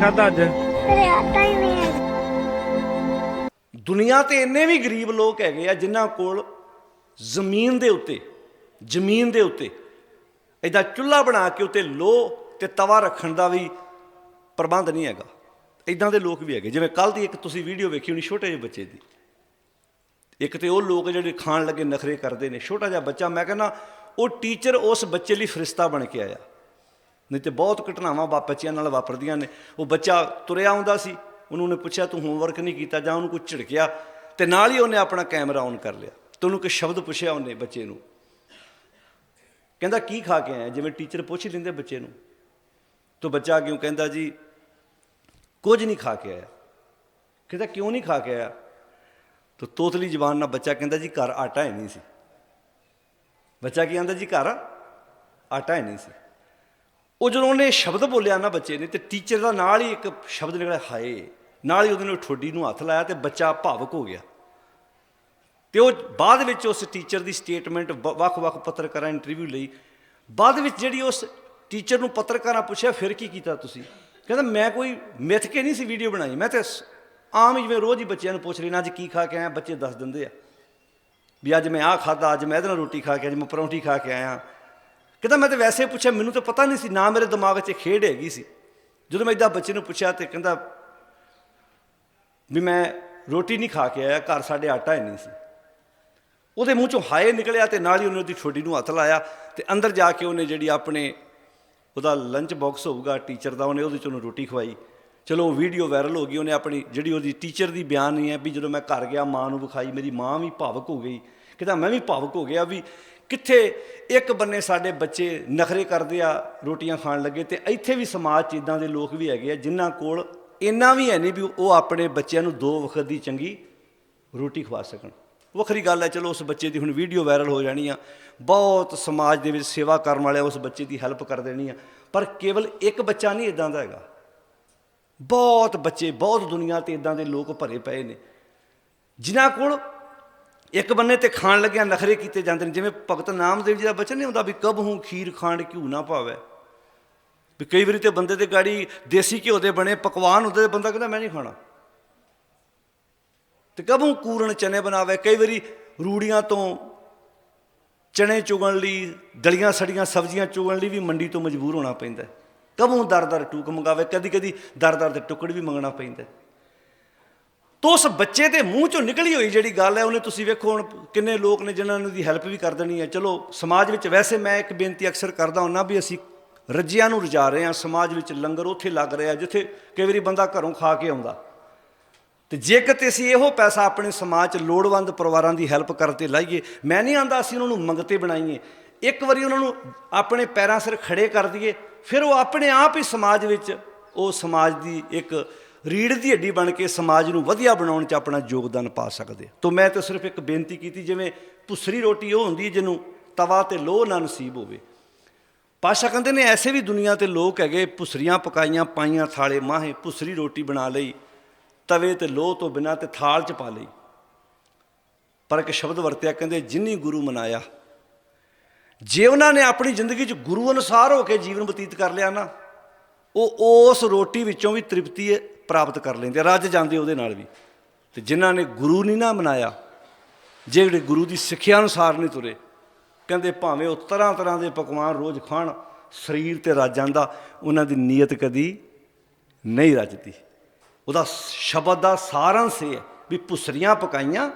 ਖਾਦਾ ਅੱਜ? ਘਰੇ ਆਟਾ ਹੀ ਨਹੀਂ ਹੈ। ਦੁਨੀਆ ਤੇ ਇੰਨੇ ਵੀ ਗਰੀਬ ਲੋਕ ਹੈਗੇ ਆ ਜਿਨ੍ਹਾਂ ਕੋਲ ਜ਼ਮੀਨ ਦੇ ਉੱਤੇ ਜ਼ਮੀਨ ਦੇ ਉੱਤੇ ਇਹਦਾ ਚੁੱਲ੍ਹਾ ਬਣਾ ਕੇ ਉੱਤੇ ਲੋਹ ਤੇ ਤਵਾ ਰੱਖਣ ਦਾ ਵੀ ਪ੍ਰਬੰਧ ਨਹੀਂ ਹੈਗਾ। ਇਦਾਂ ਦੇ ਲੋਕ ਵੀ ਹੈਗੇ। ਜਿਵੇਂ ਕੱਲ ਦੀ ਇੱਕ ਤੁਸੀਂ ਵੀਡੀਓ ਵੇਖੀ ਹੋਣੀ ਛੋਟੇ ਜਿਹੇ ਬੱਚੇ ਦੀ। ਇੱਕ ਤੇ ਉਹ ਲੋਕ ਜਿਹੜੇ ਖਾਣ ਲੱਗੇ ਨਖਰੇ ਕਰਦੇ ਨੇ। ਛੋਟਾ ਜਿਹਾ ਬੱਚਾ ਮੈਂ ਕਹਿੰਦਾ ਉਹ ਟੀਚਰ ਉਸ ਬੱਚੇ ਲਈ ਫਰਿਸ਼ਤਾ ਬਣ ਕੇ ਆਇਆ। ਨਹੀਂ ਤੇ ਬਹੁਤ ਘਟਨਾਵਾਂ ਵਾ ਬੱਚਿਆਂ ਨਾਲ ਵਾਪਰਦੀਆਂ ਨੇ। ਉਹ ਬੱਚਾ ਤੁਰਿਆ ਆਉਂਦਾ ਸੀ, ਉਹਨੂੰ ਨੇ ਪੁੱਛਿਆ, ਤੂੰ ਹੋਮਵਰਕ ਨਹੀਂ ਕੀਤਾ ਜਾਂ ਉਹਨੂੰ ਕੋਈ ਝਿੜਕਿਆ? ਤੇ ਨਾਲ ਹੀ ਉਹਨੇ ਆਪਣਾ ਕੈਮਰਾ ਔਨ ਕਰ ਲਿਆ। ਤੇ ਉਹਨੂੰ ਕੋਈ ਸ਼ਬਦ ਪੁੱਛਿਆ ਉਹਨੇ ਬੱਚੇ ਨੂੰ। ਕਹਿੰਦਾ, ਕੀ ਖਾ ਕੇ ਆਇਆ? ਜਿਵੇਂ ਟੀਚਰ ਪੁੱਛ ਹੀ ਲੈਂਦੇ ਬੱਚੇ ਨੂੰ। ਤੋ ਬੱਚਾ ਕਿਉਂ ਕਹਿੰਦਾ ਜੀ, ਕੁਝ ਨਹੀਂ ਖਾ ਕੇ ਆਇਆ। ਕਹਿੰਦਾ, ਕਿਉਂ ਨਹੀਂ ਖਾ ਕੇ ਆਇਆ? ਤੋ ਤੋਤਲੀ ਜ਼ਬਾਨ ਨਾਲ ਬੱਚਾ ਕਹਿੰਦਾ, ਜੀ ਘਰ ਆਟਾ ਹੈ ਨਹੀਂ ਸੀ। ਬੱਚਾ ਕੀ ਆਂਦਾ, ਜੀ ਘਰ ਆਟਾ ਹੈ ਨਹੀਂ ਸੀ। ਉਹ ਜਦੋਂ ਉਹਨੇ ਸ਼ਬਦ ਬੋਲਿਆ ਨਾ ਬੱਚੇ ਨੇ, ਤੇ ਟੀਚਰ ਦਾ ਨਾਲ ਹੀ ਇੱਕ ਸ਼ਬਦ ਨਿਕਲਿਆ, ਹਾਏ, ਨਾਲ ਹੀ ਉਹਦੇ ਨਾਲ ਠੋਡੀ ਨੂੰ ਹੱਥ ਲਾਇਆ ਤੇ ਬੱਚਾ ਭਾਵਕ ਹੋ ਗਿਆ। ਤੇ ਉਹ ਬਾਅਦ ਵਿੱਚ ਉਸ ਟੀਚਰ ਦੀ ਸਟੇਟਮੈਂਟ ਵੱਖ-ਵੱਖ ਪੱਤਰਕਾਰਾਂ ਇੰਟਰਵਿਊ ਲਈ, ਬਾਅਦ ਵਿੱਚ ਜਿਹੜੀ ਉਸ ਟੀਚਰ ਨੂੰ ਪੱਤਰਕਾਰਾਂ ਪੁੱਛਿਆ, ਫਿਰ ਕੀ ਕੀਤਾ ਤੁਸੀਂ? ਕਹਿੰਦਾ, ਮੈਂ ਕੋਈ ਮਿੱਥ ਕੇ ਨਹੀਂ ਸੀ ਵੀਡੀਓ ਬਣਾਈ, ਮੈਂ ਤੇ ਆਮ ਹੀ ਜਿਵੇਂ ਰੋਜ਼ ਹੀ ਬੱਚਿਆਂ ਨੂੰ ਪੁੱਛ ਲੈਣਾ ਅੱਜ ਕੀ ਖਾ ਕੇ ਆਇਆ? ਬੱਚੇ ਦੱਸ ਦਿੰਦੇ ਆ, ਵੀ ਅੱਜ ਮੈਂ ਆਹ ਖਾਦਾ ਅੱਜ ਮੈਂ ਇਹਦੇ ਨਾਲ ਰੋਟੀ ਖਾ ਕੇ ਅੱਜ ਮੈਂ ਪਰੌਂਠੀ ਖਾ ਕੇ ਆਇਆ ਕਹਿੰਦਾ, ਮੈਂ ਤਾਂ ਵੈਸੇ ਪੁੱਛਿਆ, ਮੈਨੂੰ ਤਾਂ ਪਤਾ ਨਹੀਂ ਸੀ, ਨਾ ਮੇਰੇ ਦਿਮਾਗ 'ਚ ਖੇਡ ਹੈਗੀ ਸੀ। ਜਦੋਂ ਮੈਂ ਇਦਾਂ ਬੱਚੇ ਨੂੰ ਪੁੱਛਿਆ ਤੇ ਕਹਿੰਦਾ ਵੀ ਮੈਂ ਰੋਟੀ ਨਹੀਂ ਖਾ ਕੇ ਆਇਆ, ਘਰ ਸਾਡੇ ਆਟਾ ਹੀ ਨਹੀਂ ਸੀ। ਉਹਦੇ ਮੂੰਹ ਚੋਂ ਹਾਏ ਨਿਕਲਿਆ ਤੇ ਨਾਲ ਹੀ ਉਹਨੇ ਉਹਦੀ ਛੋਟੀ ਨੂੰ ਹੱਥ ਲਾਇਆ ਤੇ ਅੰਦਰ ਜਾ ਕੇ ਉਹਨੇ ਜਿਹੜੀ ਆਪਣੇ ਉਹਦਾ ਲੰਚ ਬਾਕਸ ਹੋਊਗਾ, ਟੀਚਰ ਦਾ, ਉਹਨੇ ਉਹਦੇ ਚੋਂ ਉਹਨੂੰ ਰੋਟੀ ਖਵਾਈ। ਚਲੋ ਉਹ ਵੀਡੀਓ ਵਾਇਰਲ ਹੋ ਗਈ, ਉਹਨੇ ਆਪਣੀ ਜਿਹੜੀ ਉਹਦੀ ਟੀਚਰ ਦੀ ਬਿਆਨ ਨਹੀਂ ਹੈ ਵੀ ਜਦੋਂ ਮੈਂ ਘਰ ਗਿਆ, ਮਾਂ ਨੂੰ ਵਿਖਾਈ, ਮੇਰੀ ਮਾਂ ਵੀ ਭਾਵਕ ਹੋ ਗਈ। ਕਹਿੰਦਾ, ਮੈਂ ਵੀ ਭਾਵਕ ਹੋ ਗਿਆ ਵੀ ਕਿੱਥੇ ਇੱਕ ਬੰਨੇ ਸਾਡੇ ਬੱਚੇ ਨਖਰੇ ਕਰਦੇ ਆ, ਰੋਟੀਆਂ ਖਾਣ ਲੱਗੇ ਤੇ ਇੱਥੇ ਵੀ ਸਮਾਜ 'ਚ ਇਦਾਂ ਦੇ ਲੋਕ ਵੀ ਹੈਗੇ ਆ ਜਿਨ੍ਹਾਂ ਕੋਲ ਇੰਨਾ ਵੀ ਹੈ ਨਹੀਂ ਵੀ ਉਹ ਆਪਣੇ ਬੱਚਿਆਂ ਨੂੰ ਦੋ ਵਕਤ ਦੀ ਚੰਗੀ ਰੋਟੀ ਖਵਾ ਸਕਣ। ਵੱਖਰੀ ਗੱਲ ਹੈ, ਚਲੋ ਉਸ ਬੱਚੇ ਦੀ ਹੁਣ ਵੀਡੀਓ ਵਾਇਰਲ ਹੋ ਜਾਣੀ ਆ। ਬਹੁਤ ਸਮਾਜ ਦੇ ਵਿੱਚ ਸੇਵਾ ਕਰਨ ਵਾਲੇ ਉਸ ਬੱਚੇ ਦੀ ਹੈਲਪ ਕਰ ਦੇਣੀ ਆ। ਪਰ ਕੇਵਲ ਇੱਕ ਬੱਚਾ ਨਹੀਂ ਇਦਾਂ ਦਾ ਹੈਗਾ। ਬਹੁਤ ਬੱਚੇ, ਬਹੁਤ ਦੁਨੀਆ ਤੇ ਇਦਾਂ ਦੇ ਲੋਕ ਭਰੇ ਪਏ ਨੇ। ਜਿਨ੍ਹਾਂ ਕੋਲ ਇੱਕ ਬੰਨੇ ਤੇ ਖਾਣ ਲੱਗਿਆ, ਨਖਰੇ ਕੀਤੇ ਜਾਂਦੇ ਨੇ। ਜਿਵੇਂ ਭਗਤ ਨਾਮਦੇਵ ਜੀ ਦਾ ਬਚਨ ਨਹੀਂ ਹੁੰਦਾ ਵੀ ਕਬ ਹੂੰ ਖੀਰ ਖਾਣ ਘਿਓ ਨਾ ਪਾਵੇ ਵੀ ਕਈ ਵਾਰੀ ਤੇ ਬੰਦੇ ਤੇ ਗਾੜੀ ਦੇਸੀ ਘਿਓ ਦੇ ਬਣੇ, ਪਕਵਾਨ ਹੁੰਦੇ ਤੇ ਬੰਦਾ ਕਹਿੰਦਾ, ਮੈਂ ਨਹੀਂ ਖਾਣਾ। ਤੇ ਹੂੰ ਕੂਰਨ ਚਨੇ ਬਣਾਵੇ। ਕਈ ਵਾਰੀ ਰੂੜੀਆਂ ਤੋਂ ਚਨੇ ਚੁਗਣ ਲਈ, ਦਲੀਆਂ ਸੜੀਆਂ ਸਬਜ਼ੀਆਂ ਚੁਗਣ ਲਈ ਵੀ ਮੰਡੀ ਤੋਂ ਮਜਬੂਰ ਹੋਣਾ ਪੈਂਦਾ। ਕਦੋਂ ਦਰ-ਦਰ ਟੂਕ ਮੰਗਾਵੇ? ਕਦੀ-ਕਦੀ ਦਰ-ਦਰ ਦੇ ਟੁਕੜ ਵੀ ਮੰਗਣਾ ਪੈਂਦਾ ਤੋ ਉਸ ਬੱਚੇ ਦੇ ਮੂੰਹ ਚੋਂ ਨਿਕਲੀ ਹੋਈ ਜਿਹੜੀ ਗੱਲ ਹੈ, ਉਹਨੇ ਤੁਸੀਂ ਵੇਖੋ ਹੁਣ ਕਿੰਨੇ ਲੋਕ ਨੇ ਜਿਨ੍ਹਾਂ ਨੂੰ ਦੀ ਹੈਲਪ ਵੀ ਕਰ ਦੇਣੀ ਹੈ। ਚਲੋ, ਸਮਾਜ ਵਿੱਚ ਵੈਸੇ ਮੈਂ ਇੱਕ ਬੇਨਤੀ ਅਕਸਰ ਕਰਦਾ ਹੁੰਨਾ ਵੀ ਅਸੀਂ ਰੱਜਿਆਂ ਨੂੰ ਰਜਾ ਰਹੇ ਹਾਂ। ਸਮਾਜ ਵਿੱਚ ਲੰਗਰ ਉੱਥੇ ਲੱਗ ਰਿਹਾ ਜਿੱਥੇ ਕਈ ਵਾਰੀ ਬੰਦਾ ਘਰੋਂ ਖਾ ਕੇ ਆਉਂਦਾ। ਤੇ ਜੇਕਰ ਤੇ ਅਸੀਂ ਇਹੋ ਪੈਸਾ ਆਪਣੇ ਸਮਾਜ 'ਚ ਲੋੜਵੰਦ ਪਰਿਵਾਰਾਂ ਦੀ ਹੈਲਪ ਕਰਤੇ ਲਾਈਏ, ਮੈਂ ਨਹੀਂ ਆਂਦਾ ਅਸੀਂ ਉਹਨਾਂ ਨੂੰ ਮੰਗਤੇ ਬਣਾਈਏ। ਇੱਕ ਵਾਰੀ ਉਹਨਾਂ ਨੂੰ ਆਪਣੇ ਪੈਰਾਂ ਸਿਰ ਖੜੇ ਕਰ ਦਈਏ। ਫਿਰ ਉਹ ਆਪਣੇ ਆਪ ਹੀ ਸਮਾਜ ਵਿੱਚ ਉਹ ਸਮਾਜ ਦੀ ਇੱਕ ਰੀੜ ਦੀ ਹੱਡੀ ਬਣ ਕੇ ਸਮਾਜ ਨੂੰ ਵਧੀਆ ਬਣਾਉਣ 'ਚ ਆਪਣਾ ਯੋਗਦਾਨ ਪਾ ਸਕਦੇ ਤੋਂ ਮੈਂ ਤਾਂ ਸਿਰਫ ਇੱਕ ਬੇਨਤੀ ਕੀਤੀ, ਜਿਵੇਂ ਭੁਸਰੀ ਰੋਟੀ ਉਹ ਹੁੰਦੀ ਜਿਹਨੂੰ ਤਵਾ ਤੇ ਲੋਹ ਨਾ ਨਸੀਬ ਹੋਵੇ। ਪਾਸ਼ਾ ਕਹਿੰਦੇ ਨੇ ਐਸੇ ਵੀ ਦੁਨੀਆ ਤੇ ਲੋਕ ਹੈਗੇ, ਭੁਸਰੀਆਂ ਪਕਾਈਆਂ, ਪਾਈਆਂ ਥਾਲੇ ਮਾਹੇ, ਭੁਸਰੀ ਰੋਟੀ ਬਣਾ ਲਈ, ਤਵੇ ਤੇ ਲੋਹ ਤੋਂ ਬਿਨਾਂ ਤੇ ਥਾਲ ਚ ਪਾ ਲਈ। ਪਰ ਇੱਕ ਸ਼ਬਦ ਵਰਤਿਆ, ਕਹਿੰਦੇ ਜਿਨੀ ਗੁਰੂ ਮਨਾਇਆ ਜੇ ਉਹਨਾਂ ਨੇ ਆਪਣੀ ਜ਼ਿੰਦਗੀ 'ਚ ਗੁਰੂ ਅਨੁਸਾਰ ਹੋ ਕੇ ਜੀਵਨ ਬਤੀਤ ਕਰ ਲਿਆ ਨਾ, ਉਹ ਉਸ ਰੋਟੀ ਵਿੱਚੋਂ ਵੀ ਤ੍ਰਿਪਤੀ ਪ੍ਰਾਪਤ ਕਰ ਲੈਂਦੇ ਰੱਜ ਜਾਂਦੇ ਉਹਦੇ ਨਾਲ ਵੀ। ਤੇ ਜਿਨ੍ਹਾਂ ਨੇ ਗੁਰੂ ਨਹੀਂ ਨਾ ਮਨਾਇਆ ਜਿਹੜੇ ਗੁਰੂ ਦੀ ਸਿੱਖਿਆ ਅਨੁਸਾਰ ਨਹੀਂ ਤੁਰੇ, ਕਹਿੰਦੇ ਭਾਵੇਂ ਉਹ ਤਰ੍ਹਾਂ ਤਰ੍ਹਾਂ ਦੇ ਪਕਵਾਨ ਰੋਜ਼ ਖਾਣ, ਸਰੀਰ ਤੇ ਰੱਜ ਜਾਂਦਾ, ਉਹਨਾਂ ਦੀ ਨੀਅਤ ਕਦੀ ਨਹੀਂ ਰੱਜਦੀ। ਉਹਦਾ ਸ਼ਬਦ ਦਾ ਸਾਰੰਸ਼ ਇਹ ਹੈ ਵੀ ਭੁਸਰੀਆਂ ਪਕਾਈਆਂ,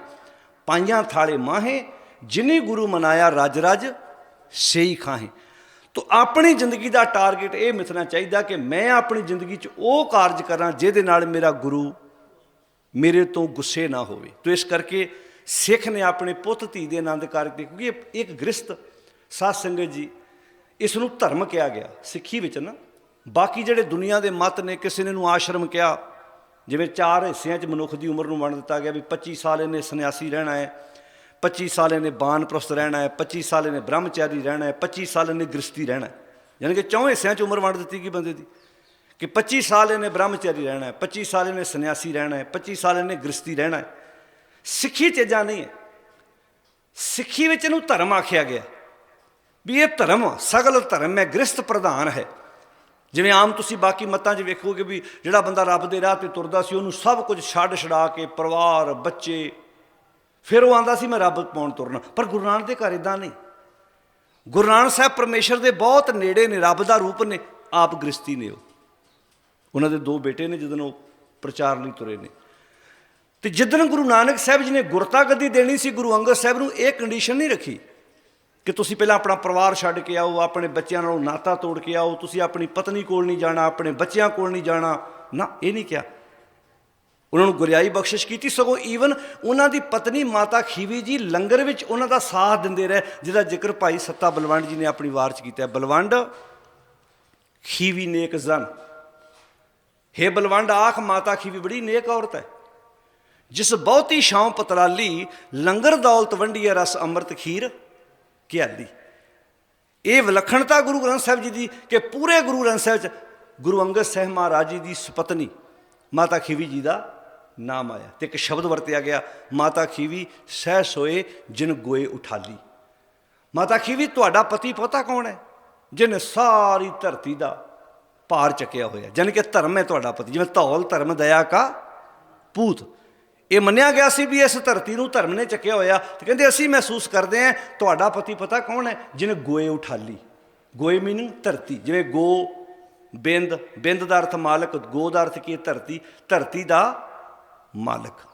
ਪਾਈਆਂ ਥਾਲੇ ਮਾਹੇ, ਜਿਨੀ ਗੁਰੂ ਮਨਾਇਆ ਰਜ ਰਜ ਸਹੀ ਖਾਹੇ। ਤੋ ਆਪਣੀ ਜ਼ਿੰਦਗੀ ਦਾ ਟਾਰਗੇਟ ਇਹ ਮਿਥਣਾ ਚਾਹੀਦਾ ਕਿ ਮੈਂ ਆਪਣੀ ਜ਼ਿੰਦਗੀ 'ਚ ਉਹ ਕਾਰਜ ਕਰਾਂ ਜਿਹਦੇ ਨਾਲ ਮੇਰਾ ਗੁਰੂ ਮੇਰੇ ਤੋਂ ਗੁੱਸੇ ਨਾ ਹੋਵੇ। ਤੋ ਇਸ ਕਰਕੇ ਸਿੱਖ ਨੇ ਆਪਣੇ ਪੁੱਤ, ਧੀ ਦੇ ਆਨੰਦ ਕਾਰਜ ਦੇ, ਕਿਉਂਕਿ ਇੱਕ ਗ੍ਰਸਤ ਸਾਧ ਸੰਗਤ ਜੀ ਇਸ ਨੂੰ ਧਰਮ ਕਿਹਾ ਗਿਆ, ਸਿੱਖੀ ਵਿੱਚ ਨਾ। ਬਾਕੀ ਜਿਹੜੇ ਦੁਨੀਆ ਦੇ ਮਤ ਨੇ, ਕਿਸੇ ਨੇ ਨੂੰ ਆਸ਼ਰਮ ਕਿਹਾ, ਜਿਵੇਂ ਚਾਰ ਹਿੱਸਿਆਂ 'ਚ ਮਨੁੱਖ ਦੀ ਉਮਰ ਨੂੰ ਵੰਡ ਦਿੱਤਾ ਗਿਆ ਵੀ 25 ਸਾਲ ਇਹਨੇ ਸੰਨਿਆਸੀ ਰਹਿਣਾ ਹੈ 25 ਸਾਲ ਇਹਨੇ ਬਾਨਪ੍ਰਸਤ ਰਹਿਣਾ ਹੈ 25 ਸਾਲ ਇਹਨੇ ਬ੍ਰਹਮਚਾਰੀ ਰਹਿਣਾ ਹੈ 25 ਸਾਲ ਇਹਨੇ ਗ੍ਰਸਤੀ ਰਹਿਣਾ ਹੈ ਯਾਨੀ ਕਿ ਚੌਂ ਹਿੱਸਿਆਂ 'ਚ ਉਮਰ ਵੰਡ ਦਿੱਤੀ ਗਈ ਬੰਦੇ ਦੀ ਕਿ 25 ਸਾਲ ਇਹਨੇ ਬ੍ਰਹਮਚਾਰੀ ਰਹਿਣਾ ਹੈ 25 ਸਾਲ ਇਹਨੇ ਸੰਨਿਆਸੀ ਰਹਿਣਾ ਹੈ 25 ਸਾਲ ਇਹਨੇ ਗ੍ਰਸਤੀ ਰਹਿਣਾ ਹੈ ਸਿੱਖੀ ਚੀਜ਼ਾਂ ਨਹੀਂ ਹੈ ਸਿੱਖੀ ਵਿੱਚ ਇਹਨੂੰ ਧਰਮ ਆਖਿਆ ਗਿਆ ਵੀ ਇਹ ਧਰਮ ਸਗਲ ਧਰਮ ਹੈ ਗ੍ਰਸਤ ਪ੍ਰਧਾਨ ਹੈ ਜਿਵੇਂ ਆਮ ਤੁਸੀਂ ਬਾਕੀ ਮਤਾਂ 'ਚ ਵੇਖੋਗੇ ਵੀ ਜਿਹੜਾ ਬੰਦਾ ਰੱਬ ਦੇ ਰਾਹ ਤੇ ਤੁਰਦਾ ਸੀ ਉਹਨੂੰ ਸਭ ਕੁਝ ਛੱਡ ਛਡਾ ਕੇ ਪਰਿਵਾਰ ਬੱਚੇ ਫਿਰ ਉਹ ਆਂਦਾ ਸੀ, ਮੈਂ ਰੱਬ ਪਾਉਣ ਤੁਰਨਾ। ਪਰ ਗੁਰੂ ਨਾਨਕ ਦੇ ਘਰ ਇਦਾਂ ਨਹੀਂ। ਗੁਰੂ ਨਾਨਕ ਸਾਹਿਬ ਪਰਮੇਸ਼ਰ ਦੇ ਬਹੁਤ ਨੇੜੇ ਨੇ, ਰੱਬ ਦਾ ਰੂਪ ਨੇ, ਆਪ ਗ੍ਰਸਤੀ ਨੇ ਉਹ। ਉਹਨਾਂ ਦੇ ਦੋ ਬੇਟੇ ਨੇ ਜਦੋਂ ਉਹ ਪ੍ਰਚਾਰ ਲਈ ਤੁਰੇ ਨੇ। ਤੇ ਜਿੱਦਣ ਗੁਰੂ ਨਾਨਕ ਸਾਹਿਬ ਜੀ ਨੇ ਗੁਰਤਾ ਗੱਦੀ ਦੇਣੀ ਸੀ, ਗੁਰੂ ਅੰਗਦ ਸਾਹਿਬ ਨੂੰ ਇਹ ਕੰਡੀਸ਼ਨ ਨਹੀਂ ਰੱਖੀ ਕਿ ਤੁਸੀਂ ਪਹਿਲਾਂ ਆਪਣਾ ਪਰਿਵਾਰ ਛੱਡ ਕੇ ਆਓ, ਆਪਣੇ ਬੱਚਿਆਂ ਨਾਲ ਨਾਤਾ ਤੋੜ ਕੇ ਆਓ, ਤੁਸੀਂ ਆਪਣੀ ਪਤਨੀ ਕੋਲ ਨਹੀਂ ਜਾਣਾ, ਆਪਣੇ ਬੱਚਿਆਂ ਕੋਲ ਨਹੀਂ ਜਾਣਾ। ਨਾ, ਇਹ ਨਹੀਂ ਕਿਹਾ। ਉਹਨਾਂ ਨੂੰ ਗੁਰਿਆਈ ਬਖਸ਼ਿਸ਼ ਕੀਤੀ, ਸਗੋਂ ਈਵਨ ਉਹਨਾਂ ਦੀ ਪਤਨੀ ਮਾਤਾ ਖੀਵੀ ਜੀ ਲੰਗਰ ਵਿੱਚ ਉਹਨਾਂ ਦਾ ਸਾਥ ਦਿੰਦੇ ਰਹੇ, ਜਿਹਦਾ ਜ਼ਿਕਰ ਭਾਈ ਸੱਤਾ ਬਲਵੰਡ ਜੀ ਨੇ ਆਪਣੀ ਵਾਰ ਚ ਕੀਤਾ ਬਲਵੰਡ, ਖੀਵੀ ਨੇਕ ਜ਼ਨ। ਹੇ ਬਲਵੰਡ, ਆਖ ਮਾਤਾ ਖੀਵੀ, ਬੜੀ ਨੇਕ ਔਰਤ ਹੈ। ਜਿਸ ਬਹੁਤੀ ਸ਼ਾਂ ਪਤਰਾਲੀ, ਲੰਗਰ ਦੌਲਤ ਵੰਡੀਏ ਰਸ ਅੰਮ੍ਰਿਤ ਖੀਰ ਘਿਆਲੀ। ਇਹ ਵਿਲੱਖਣਤਾ ਗੁਰੂ ਗ੍ਰੰਥ ਸਾਹਿਬ ਜੀ ਦੀ ਕਿ ਪੂਰੇ ਗੁਰੂ ਗ੍ਰੰਥ ਸਾਹਿਬ ਚ ਗੁਰੂ ਅੰਗਦ ਸਾਹਿਬ ਮਹਾਰਾਜ ਜੀ ਦੀ ਸੁਪਤਨੀ ਮਾਤਾ ਖੀਵੀ ਜੀ ਦਾ ਨਾਮ ਆਇਆ ਤੇ ਇੱਕ ਸ਼ਬਦ ਵਰਤਿਆ ਗਿਆ, ਮਾਤਾ ਖੀਵੀ, ਸਹਿ ਸੋਏ ਜਿਨ ਗੋਏ ਉਠਾਲੀ। ਮਾਤਾ ਖੀਵੀ, ਤੁਹਾਡਾ ਪਤੀ ਪਤਾ ਕੌਣ ਹੈ? ਜਿਨ ਸਾਰੀ ਧਰਤੀ ਦਾ ਭਾਰ ਚੱਕਿਆ ਹੋਇਆ ਜਾਣੀ ਕਿ ਧਰਮ ਹੈ ਤੁਹਾਡਾ ਪਤੀ, ਜਿਵੇਂ ਧੌਲ ਧਰਮ, ਦਇਆ ਕਾ ਪੂਤ ਇਹ ਮੰਨਿਆ ਗਿਆ ਸੀ ਵੀ ਇਸ ਧਰਤੀ ਨੂੰ ਧਰਮ ਨੇ ਚੱਕਿਆ ਹੋਇਆ ਤੇ ਕਹਿੰਦੇ ਅਸੀਂ ਮਹਿਸੂਸ ਕਰਦੇ ਹਾਂ, ਤੁਹਾਡਾ ਪਤੀ ਪਤਾ ਕੌਣ ਹੈ? ਜਿਨ ਗੋਏ ਉਠਾਲੀ। ਗੋਏ ਮੀਨਿੰਗ ਧਰਤੀ, ਜਿਵੇਂ ਗੋ ਬਿੰਦ ਬਿੰਦ ਦਾ ਅਰਥ ਮਾਲਕ, ਗੋ ਦਾ ਅਰਥ ਕੀ ਧਰਤੀ। ਧਰਤੀ ਦਾ ਮਾਲਕ